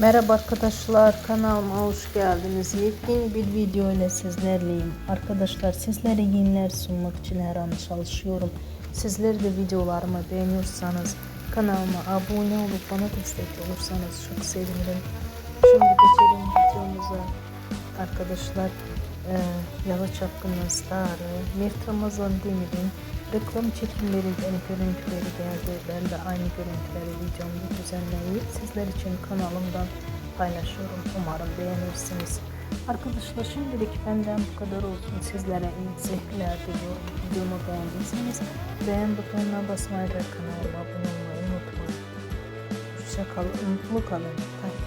Merhaba arkadaşlar kanalıma hoş geldiniz. Yepyeni bir video ile sizlerleyim. Arkadaşlar sizlere yeniler sunmak için her an çalışıyorum. Sizler de videolarımı beğeniyorsanız kanalıma abone olup bana destek olursanız çok sevinirim. Şimdi geçelim videomuza. Arkadaşlar e, Yalı Çapkın'ın starı Mert Ramazan Demir'in reklam çekimlerinden görüntüleri geldi. Ben de aynı görüntüleri videomda düzenleyip sizler için kanalımdan paylaşıyorum. Umarım beğenirsiniz. Arkadaşlar şimdilik benden bu kadar olsun. Sizlere iyi seyirler diliyorum. Videomu beğendiyseniz beğen butonuna basmayı ve kanalıma abone olmayı unutmayın. Hoşça kalın, mutlu kalın, kalın.